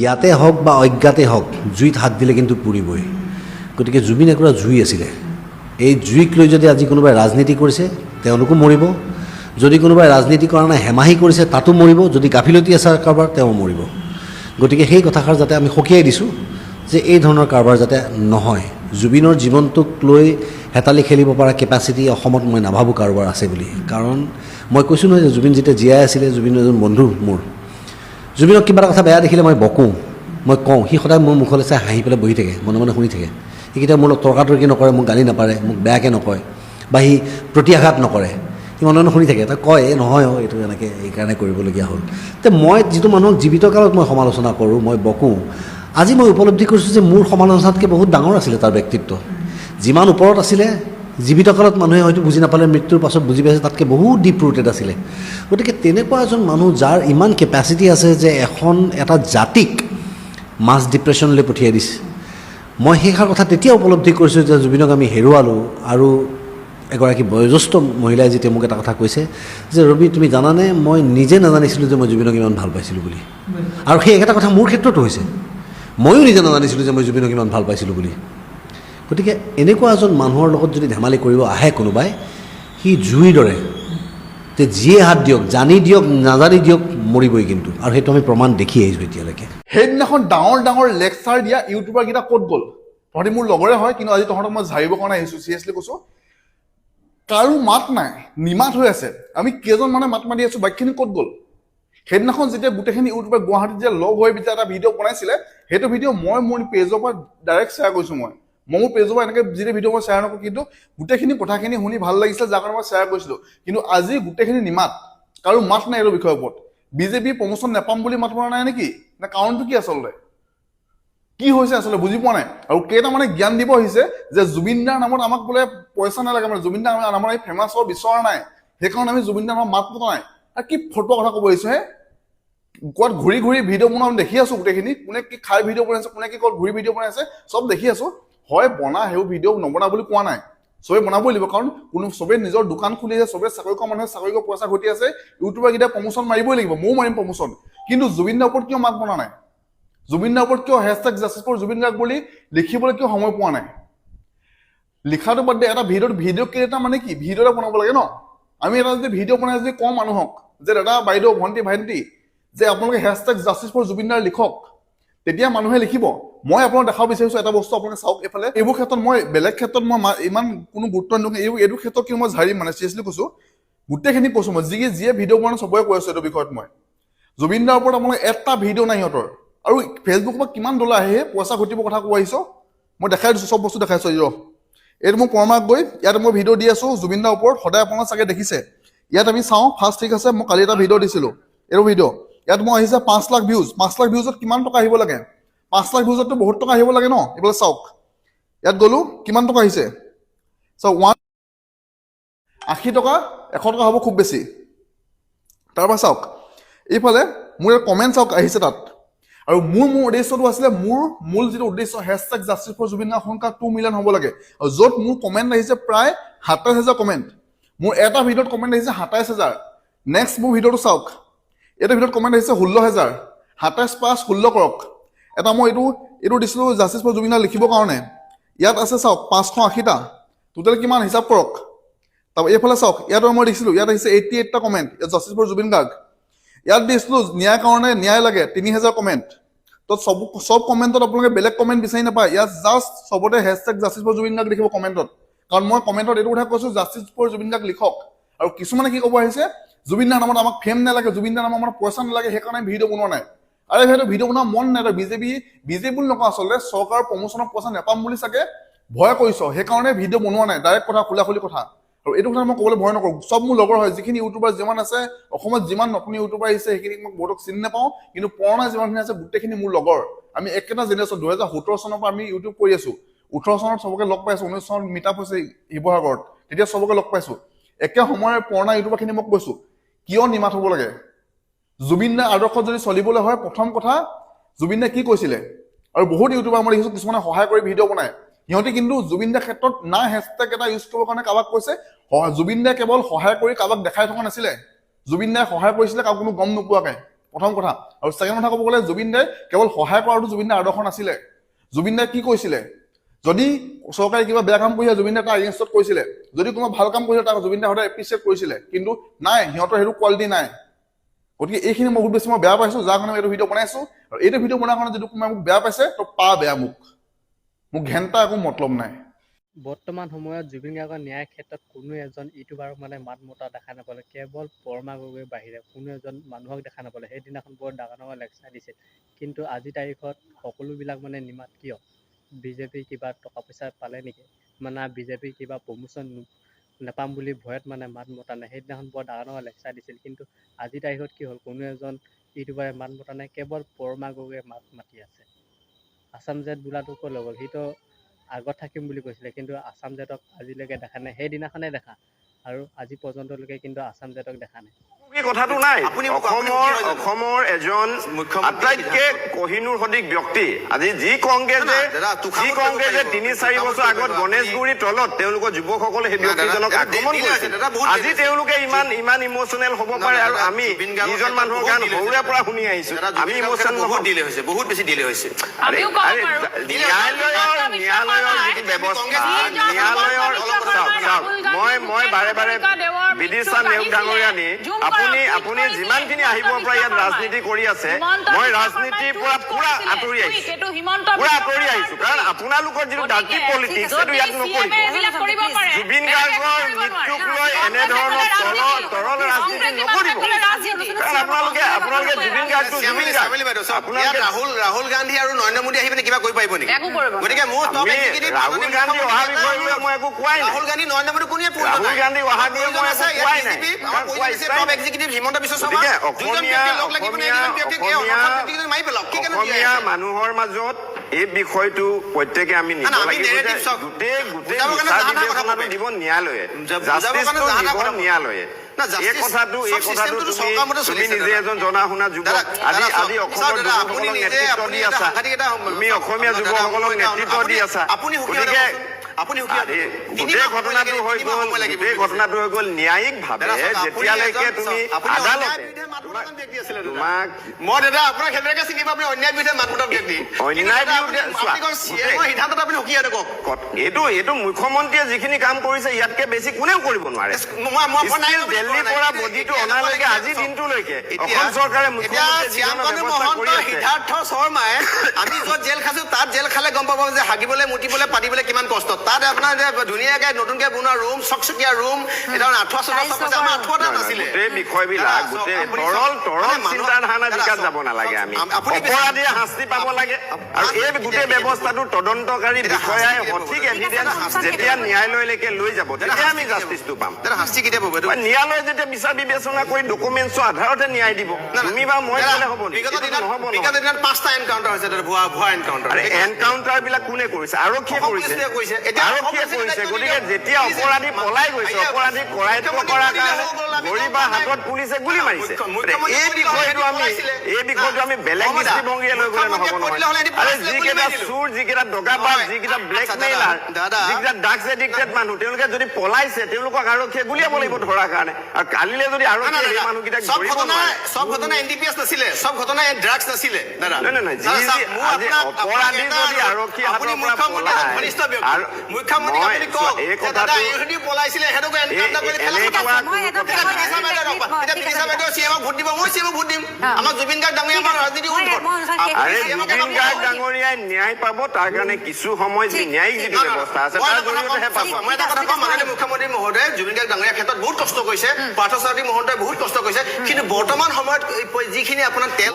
ইয়াতে হওক বা অজ্ঞাতে হওক, জুইত হাত দিলে কিন্তু পুৰিবই। গতিকে জুবিন একোৰা জুই আছিলে। এই জুইক লৈ যদি আজি কোনোবাই ৰাজনীতি কৰিছে, তেওঁলোকো মৰিব। যদি কোনোবাই ৰাজনীতি কৰা নাই, হেমাহি কৰিছে, তাতো মৰিব। যদি গাফিলতি আছে কাৰোবাৰ, তেওঁ মৰিব। গতিকে সেই কথাষাৰ যাতে আমি সকীয়াই দিছোঁ, যে এই ধৰণৰ কাৰোবাৰ যাতে নহয়। জুবিনৰ জীৱনটোক লৈ হেতালি খেলিব পৰা কেপাচিটি অসমত মই নাভাবোঁ কাৰোবাৰ আছে বুলি। কাৰণ, মই কৈছোঁ নহয় যে জুবিন যেতিয়া জীয়াই আছিলে, জুবিন এজন বন্ধু মোৰ। জুবিনক কিবা কথা বেয়া দেখিলে মই বকোঁ। মই কওঁ সি সদায় মোৰ মুখলৈ চাই হাঁহি পেলাই বহি থাকে মনে মনে শুনি থাকে। সি কেতিয়াও মোৰ লগত তৰ্কাতৰ্কি নকৰে মোক গালি নাপাৰে মোক বেয়াকৈ নকয় বা সি প্ৰতিআঘাত নকৰে। সি মনে মনে শুনি থাকে তাক কয় এই নহয় অ' এইটো এনেকৈ এইকাৰণে কৰিবলগীয়া হ'ল। তে মই যিটো মানুহক জীৱিত কালত মই সমালোচনা কৰোঁ মই বকোঁ। আজি মই উপলব্ধি কৰিছোঁ যে মোৰ সমালোচনাতকৈ বহুত ডাঙৰ আছিলে তাৰ ব্যক্তিত্ব। যিমান ওপৰত আছিলে জীৱিত কালত মানুহে হয়তো বুজি নাপালে মৃত্যুৰ পাছত বুজি পাইছে তাতকৈ বহুত ডিপ ৰুটেড আছিলে। গতিকে তেনেকুৱা এজন মানুহ যাৰ ইমান কেপাচিটি আছে যে এখন এটা জাতিক মাছ ডিপ্ৰেশ্যনলৈ পঠিয়াই দিছে। মই সেইষাৰ কথা তেতিয়া উপলব্ধি কৰিছোঁ যে জুবিনক আমি হেৰুৱালোঁ আৰু এগৰাকী বয়োজ্যেষ্ঠ মহিলাই যেতিয়া মোক এটা কথা কৈছে যে ৰবি তুমি জানানে মই নিজে নাজানিছিলোঁ যে মই জুবিনক ইমান ভালো পাইছিলোঁ বুলি। আৰু সেই একেটা কথা মোৰ ক্ষেত্ৰতো হৈছে। ময়ো নিজে নাজানিছিলোঁ যে মই জুবিনক ইমান ভালো পাইছিলোঁ বুলি। গতিকে এনেকুৱা এজন মানুহৰ লগত যদি ধেমালি কৰিব আহে কোনোবাই, সি জুইৰ দৰে যে যিয়ে হাত দিয়ক, জানি দিয়ক, নাজানি দিয়ক, মৰিবই কিন্তু। আৰু সেইটো আমি প্ৰমাণ দেখি আহিছোঁ এতিয়ালৈকে। সেইদিনাখন ডাঙৰ ডাঙৰ লেকচাৰ দিয়া ইউটিউবাৰ কেইটা ক'ত গ'ল? তহঁতি মোৰ লগৰে হয়, কিন্তু আজি তহঁতক মই ঝাৰিবৰ কাৰণে আহিছোঁ চিৰিয়াছলি কৈছোঁ। কাৰো মাত নাই, নিমাত হৈ আছে। আমি কেইজন মানুহে মাত মাতি আছো, বাকীখিনি ক'ত গ'ল? সেইদিনাখন যেতিয়া গোটেইখিনি ইউটিউবাৰ গুৱাহাটীত যে লগ হৈ যেতিয়া এটা ভিডিঅ' বনাইছিলে, সেইটো ভিডিঅ' মই মোৰ পেজৰ পৰা ডাইৰেক্ট শ্বেয়াৰ কৰিছোঁ মই। মোৰ পেজৰ পৰা এনেকৈ যেতিয়া ভিডিঅ' মই শ্বেয়াৰ নকৰোঁ, কিন্তু গোটেইখিনি কথাখিনি শুনি ভালো লাগিছিলে যাৰ কাৰণে মই শ্বেয়াৰ কৰিছিলোঁ। কিন্তু আজি গোটেইখিনি নিমাত, কাৰো মাত নাই এইটো বিষয়ৰ ওপৰত। বিজেপি প্ৰমোচন নাপাম বুলি মাত মৰা নাই নেকি? নে কাৰণটো কি আচলতে? কি হৈছে আচলতে বুজি পোৱা নাই? আৰু কেইটামানে জ্ঞান দিব আহিছে যে জুবিন দাৰ নামত আমাক বোলে পইচা নালাগে মানে জুবিন দাৰ নামত আমি ফেমাছ হ'ব বিচৰা নাই। সেইকাৰণে আমি জুবিন দাৰ নামত মাত মতা নাই। আৰু কি ফটোৱা কথা ক'ব আহিছো, হে? ক'ৰবাত ঘূৰি ঘূৰি ভিডিঅ' বনোৱা আমি দেখি আছো গোটেইখিনি। কোনে কি খাই ভিডিঅ' বনাইছে, কোনে কি ক'ত ঘূৰি ভিডিঅ' বনাইছে, চব দেখি আছো। হয় বনা সেইবোৰ ভিডিঅ' নবনা বুলি কোৱা নাই। চবেই বনাবই লাগিব, কাৰণ কোনো চবেই নিজৰ দোকান খুলি আছে চবেই চাকৰি কৰা মানুহে চাকৰি কৰা পইচা ঘটি আছে, ইউটিউবাৰ কেইটা প্ৰমোচন মাৰিবই লাগিব, ময়ো মাৰিম প্ৰমোচন কিন্তু জুবিন দাৰ ওপৰত কিয় মাত বনা নাই? জুবিন দাৰ ওপৰত কিয় hashtag justice for Zubeen Garg বুলি লিখিবলৈ কিয় সময় পোৱা নাই? লিখাটো বাদ দিয়ে এটা ভিডিঅ'ত, ভিডিঅ' কেইটা মানে কি? ভিডিঅ' এটা বনাব লাগে ন? আমি এটা যদি ভিডিঅ' বনাই যদি কওঁ মানুহক যে, দাদা, বাইদেউ, ভণ্টি, ভাইটি, যে, আপোনালোকে হেছটেগ জাষ্টিছ ফৰ জুবিন দাৰ লিখক। তেতিয়া মানুহে লিখিব, মই আপোনাক দেখাব বিচাৰিছো এটা বস্তু, আপোনালোকে চাওক এইফালে। এইবোৰ ক্ষেত্ৰত মই, বেলেগ ক্ষেত্ৰত মই ইমান কোনো গুৰুত্ব নিদিওঁ, এইবোৰ এইটো ক্ষেত্ৰত কিন্তু মই ঝাৰিম মানে চিৰিয়াছলি কৈছো, গোটেইখিনি কৈছো মই। যি যিয়ে ভিডিঅ' বনাই চবৰে কৈ আছো এইটো বিষয়ত মই। জুবিন দাৰ ওপৰত আপোনালোকে এটা ভিডিঅ' নাই সিহঁতৰ। আৰু ফেচবুকৰ পৰা কিমান ডলাৰ আহে, পইচা ঘটিব কথা কৈ আহিছ? মই দেখাই দিছোঁ, চব বস্তু দেখাইছোঁ ৰ। এইটো মোক পৰমাক গৈ, ইয়াত মই ভিডিঅ' দি আছোঁ, জুবিন দাৰ ওপৰত, সদায় আপোনালোকে চাগে দেখিছে। ইয়াত আমি চাওঁ ফাৰ্ষ্ট ঠিক আছে, মই কালি এটা ভিডিঅ' দিছিলোঁ, এইটো ভিডিঅ' ইয়াত মই আহিছে পাঁচ লাখ ভিউজ পাঁচ লাখ ভিউজত কিমান টকা আহিব লাগে? পাঁচ লাখ ভিউজততো বহুত টকা আহিব লাগে ন? এইফালে চাওক। ইয়াত গ'লো, কিমান টকা আহিছে? চাওক ওৱান আশী টকা, এশ টকা হ'ব খুব বেছি। তাৰপৰা চাওক, এইফালে মোৰ ইয়াত কমেণ্ট চাওক, আহিছে তাত। আৰু মোৰ মোৰ উদ্দেশ্যটো আছিলে, মোৰ মূল যিটো উদ্দেশ্য hashtag justice for Zubeen Garg সোনকালে টু মিলিয়ন হ'ব লাগে। আৰু য'ত মোৰ কমেণ্ট আহিছে প্ৰায় সাতাইছ হাজাৰ কমেণ্ট মোৰ এটা ভিডিঅ'ত কমেণ্ট আহিছে সাতাইছ হাজাৰ। নেক্সট মোৰ ভিডিঅ'টো চাওক। এইটো ভিডিঅ'ত কমেণ্ট আহিছে ষোল্ল হাজাৰ। সাতাইছ পাঁচ ষোল্ল কৰক। এটা মই এইটো এইটো দিছিলোঁ জাষ্টিছ ফৰ জুবিন গাৰ্গ লিখিবৰ কাৰণে। ইয়াত আছে চাওক, পাঁচশো আশীটা। টোটেল কিমান? হিচাপ কৰক। তাৰপৰা এইফালে চাওক, ইয়াতো মই দেখিছিলোঁ, ইয়াত আহিছে এইটি এইটটা কমেণ্ট ইয়াত জাষ্টিছ জুবিন গাৰ্গ ইয়াত দিছিলোঁ, ন্যায় কাৰণে ন্যায় লাগে, তিনি হাজাৰ কমেণ্ট তো চব চব কমেণ্টত আপোনালোকে বেলেগ কমেণ্ট বিচাৰি নাপায়। ইয়াত জাষ্ট চবতে hashtag justice for Zubeen Garg লিখিব কমেণ্টত কাৰণ মই কমেণ্টত এইটো কথা কৈছোঁ জাষ্টিছ ফৰ জুবিন গাৰ্গ লিখক। আৰু কিছুমানে কি ক'ব আহিছে? জুবিন দাৰ নামত আমাক ফেম নালাগে, জুবিন দাৰ নামত আমাৰ পইচা নালাগে, সেইকাৰণে ভিডিঅ' বনোৱা নাই। আৰে সেইটো ভিডিঅ' বনোৱা মন নাই বিজেপি বিজেপি বুলি নকওঁ আচলতে, চৰকাৰৰ প্ৰমোচনৰ পইচা নাপাম বুলি চাগে ভয় কৰিছ, সেইকাৰণে ভিডিঅ' বনোৱা নাই ডাইৰেক্ট কথা খোলা খুলি কথা। আৰু এইটো কথা মই ক'বলৈ ভয় নকৰোঁ, চব মোৰ লগৰ হয়, যিখিনি ইউটিউবাৰ যিমান আছে, অসমত যিমান নতুন ইউটিউবাৰ আহিছে, সেইখিনিক মই বহুতক চিনি নাপাওঁ, কিন্তু পুৰণা যিমানখিনি আছে, গোটেইখিনি মোৰ লগৰ। আমি একেটা জেনেৰেশ্যন দুহেজাৰ সোতৰ চনৰ পৰা আমি ইউটিউব কৰি আছো। ওঠৰ চনত চবকে লগ পাইছো ঊনৈছ চনত মিট হৈছে শিৱসাগৰত, তেতিয়া চবকে লগ পাইছো। একে সময়ৰ পুৰণা ইউটিউবাৰখিনি মই কৈছো। কিয় নিমাত হ'ব লাগে? জুবিন দাৰ আদৰ্শত যদি চলিবলৈ হয় প্ৰথম কথা জুবিন দাই কি কৈছিলে? আৰু বহুত ইউটিউবাৰ মই দেখিছোঁ কিছুমানে সহায় কৰি ভিডিঅ' বনায়। সিহঁতি কিন্তু জুবিন দাৰ ক্ষেত্ৰত না হেছটেগ এটা ইউজ কৰিবৰ কাৰণে কাৰোবাক কৈছে স- জুবিন দাই কেৱল সহায় কৰি কাৰোবাক দেখাই থকা নাছিলে। জুবিন দাই সহায় কৰিছিলে কাৰোবাক কোনো গম নোপোৱাকৈ। প্ৰথম কথা। আৰু ছেকেণ্ড কথা ক'ব গ'লে জুবিন দাই কেৱল সহায় কৰাটো জুবিন দাৰ আদৰ্শ নাছিলে। জুবিন দাই কি কৈছিলে? যদি চৰকাৰে কিবা বেয়া কাম কৰিছে জুবিন দাই তাৰ এগেইনষ্টত কৈছিলে যদি কোনোবা ভাল কাম কৰিছে তাক জুবিন দাই সদায় এপ্ৰিচিয়েট কৰিছিলে কিন্তু নাই সিহঁতৰ সেইটো কোৱালিটি নাই। গতিকে এইখিনি মই বহুত বেছি মই বেয়া পাইছো যাৰ কাৰণে মই এইটো ভিডিঅ' বনাইছো আৰু এইটো ভিডিঅ' বনোৱাৰ কাৰণে যদি কোনোবাই মোক বেয়া পাইছে তো পা বেয়া মোক। মোক ঘেণ্টা একো মতলব নাই। বৰ্তমান সময়ত জুবিন গাৰ্গৰ ন্যায়ৰ ক্ষেত্ৰত কোনো এজন ইউটিউবাৰক মানে মাত মতা দেখা নাপালে কেৱল পৰমা গগৈৰ বাহিৰে কোনো এজন মানুহক দেখা নাপালে। সেইদিনাখন বৰ ডাঙৰ ডাঙৰ লেকচাৰ দিছিল। কিন্তু আজিৰ তাৰিখত সকলোবিলাক মানে নিমাত কিয়? বিজেপি কিবা টকা পইচা পালে নেকি? মানে বিজেপি কিবা প্ৰমোচন নাপাম বুলি ভয়ত মানে মাত মতা নাই। সেইদিনাখন বৰ ডাঙৰ ডাঙৰ লেকচাৰ দিছিল। কিন্তু আজিৰ তাৰিখত কি হ'ল? কোনো এজন ইউটিউবাৰে মাত মতা নাই। কেৱল পৰমা গগৈয়ে মাত মাতি আছে। আছাম জেট বোলাটো ক'ত লৈ গ'ল? সিটো আগত থাকিম বুলি কৈছিলে। কিন্তু আছাম জেটক আজিলৈকে দেখা নাই। সেইদিনাখনে দেখা। আৰু আজি পৰ্যন্তলৈকে কিন্তু আছাম জেটক দেখা নাই। কথাটো নাই অসমৰ? অসমৰ এজন আটাইতকৈ কহিনুৰ সদৃশ ব্যক্তি আজি যি কংগ্ৰেছে যি কংগ্ৰেছে। তিনি চাৰি বছৰ আগত। গণেশগুৰিৰ তলত তেওঁলোকৰ যুৱকসকলে সেই ব্যক্তিজনক আক্ৰমণ বহুত আজি তেওঁলোকে ইমান ইমান ইমচনেল হ'ব পাৰে আৰু আমি যিজন মানুহৰ গান সৰুৰে। পৰা শুনি আহিছো আমি ইমচনেল বহুত দিলে হৈছে বহুত বেছি দিলে হৈছে। ন্যায়ালয়ৰ ন্যায়ালয়ৰ যিটো ব্যৱস্থা ন্যায়ালয়ৰ মই মই বাৰে বাৰে বিদিশা নেওগ ডাঙৰীয়া আপুনি আপুনি যিমানখিনি আহিব পৰা ইয়াত ৰাজনীতি কৰি আছে মই ৰাজনীতিৰ পৰা পুৰা আঁতৰি আহিছো। পুৰা আঁতৰি আহিছো। কাৰণ আপোনালোকৰ যিটো ডাৰ্টি পলিটিক্স সেইটো ইয়াত নকৰিব। জুবিন গাৰ্গৰ মৃত্যুক লৈ এনেধৰণৰ তৰল ৰাজনীতি নকৰিব আপোনালোকে আপোনালোকে জুবিন জুবিন গাৰ্গ আপোনালোকে ৰাহুল ৰাহুল গান্ধী আৰু নৰেন্দ্ৰ মোদী আহি পিনে কিবা কৰিব পাৰিব নেকি গতিকে মোৰ ৰাহুল গান্ধী অহা বিষয়ে মই একো কোৱাই ৰাহুল গান্ধী নৰেন্দ্ৰ মোদী কোনে ৰাহুল গান্ধী অহা বিষয়ে মই একো কোৱাই নাই। অসমীয়া? মানুহৰ মাজত এই বিষয়টো প্ৰত্যেকে আমি নিব লাগিব। গোটেই গোটেই বিচাৰ বিবেচনাটো দিব ন্যায়ালয়ে তাহা দিব ন্যায়ালয়ে তুমি অসমীয়া দাদা, যুৱকসকলক নেতৃত্ব দি আছা। গতিকে। আপুনি। গোটেই ঘটনাটো হৈ গ'ল গোটেই ঘটনাটো হৈ গ'ল ন্যায়িকভাৱে। দাদা, চাওক, আপুনি যেতিয়ালৈকে তুমি আদালতে। তোমাক মই দাদা আপোনাক সেইবিলাকে চিনি পাওঁ, আপুনি অন্যায় বিৰুদ্ধে মাত মতা ব্যক্তি। অন্যায় বিৰুদ্ধে- আপুনি- চোৱা, আপুনি কওক, গোটেই- CM ৰ সিদ্ধান্তত আপুনি সুখী হৈ এইটো এইটো মুখ্যমন্ত্ৰীয়ে যিখিনি কাম কৰিছে ইয়াতকে বেছি কোনেও কৰিব নোৱাৰে। দিল্লীৰ পৰা বডিটো অনালৈকে আজি দিনটোলৈকে অসম চৰকাৰে আছে। সিদ্ধাৰ্থ শৰ্মাই আমি য'ত জেল খাইছো তাত জেল খালে গম পাব যে হাগিবলৈ মুতিবলৈ পাতিবলৈ কিমান কষ্ট? তাত আপোনাৰ যে ধুনীয়াকে নতুনকে বনোৱা ৰুম চকচকীয়া ৰুম এটা আঁঠুৱা চোঠুৱা চব আছে আমাৰ আঁঠুৱা নাছিলে। গোটেই বিষয়বিলাক গোটেই তৰল তৰল মানে চিন্তাধাৰণা বিকাশ যাব নালাগে আমি অপৰাধীয়ে শাস্তি পাব লাগে। আৰু এই গোটেই ব্যৱস্থাটো তদন্তকাৰী বিষয়াই সঠিক? এভিডেন্স যেতিয়া ন্যায়ালয়লৈকে লৈ যাব তেতিয়া আমি শাস্তি পাম। দাদা শাস্তি কেতিয়া পাব? ন্যায়ালয়ে যেতিয়া বিচাৰ বিবেচনা কৰি ডকুমেণ্টছৰ আধাৰতে ন্যায় দিব তুমি বা মই হ'ব নেকি বিগত দিনত নহ'ব পাঁচটা এনকাউণ্টাৰ হৈছে ভুৱা ভুৱা এনকাউণ্টাৰ এনকাউণ্টাৰ বিলাক কোনে কৰিছে? আৰক্ষীয়ে কৰিছে। পুলিচে কৰিছে। এতিয়া যেতিয়া অপৰাধী পলাই গৈছে অপৰাধী মুখ্যমন্ত্ৰী কৰাৰ কাৰণে হৈ গ'ল, আমি গৰি গম বা হাতত পুলিচে গুলি মাৰিছে এই বিষয়টো আমি এই বিষয়টো আমি বেলেগ দৃষ্টিভংগীৰে লৈ গ'লে নহ'ব মুখ্যমন্ত্ৰীয়ে কৈ দিলে হ'লে নহয় এদিন আৰে পলাইছিলে, গুলি যিকেইটা মাৰি যিকেইটা দগাবাজ যিকেইটা আচ্ছা, ব্লেকমেইলাৰ দাদা, দাদা। যিকেইটা ড্ৰাগছ এডিক্টেড মানুহ তেওঁলোকে যদি পলাইছে তেওঁলোকক আৰক্ষীয়ে গুলিয়াব লাগিব ধৰাৰ কাৰণে। আৰু কালিলে যদি আৰক্ষীয়ে সেই মানুহকেইটাক ধৰিব ঘটনা নোৱাৰে। চব ঘটনা এন ডি পি এছ নাছিলে। চব ঘটনা ড্ৰাগছ নাছিলে দাদা। নাই, নাই, যি- অপৰাধী যদি আৰক্ষী আপুনি হাতৰ পৰা পলায়, আপুনি কওক কথাটো- দাদা ইহঁতি পলাইছিলে সিহঁতক এনকাউণ্টাৰ কৰি এই- এটা কোনো এতিয়া কথা বিদিশা ভোট দিব মই ভোট দিম আমাৰ জুবিন গাৰ্গ ডাঙৰীয়া আমাৰ ৰাজনীতি আৰে জুবিন গাৰ্গ ডাঙৰীয়াই ন্যায় পাব তাৰ কাৰণে কিছু সময় যি ন্যায়িক যিটো ব্যৱস্থা আছে তাৰ জৰিয়তেহে পাব মই এটা কথা কওঁ মাননীয় মুখ্যমন্ত্ৰী মহোদয়ে জুবিন গাৰ্গ ডাঙৰীয়াৰ ক্ষেত্ৰত বহুত কষ্ট কৰিছে পাৰ্থ সাৰথী মহন্তই বহুত কষ্ট কৰিছে। কিন্তু বৰ্তমান সময়ত যিখিনি আপোনাৰ তেল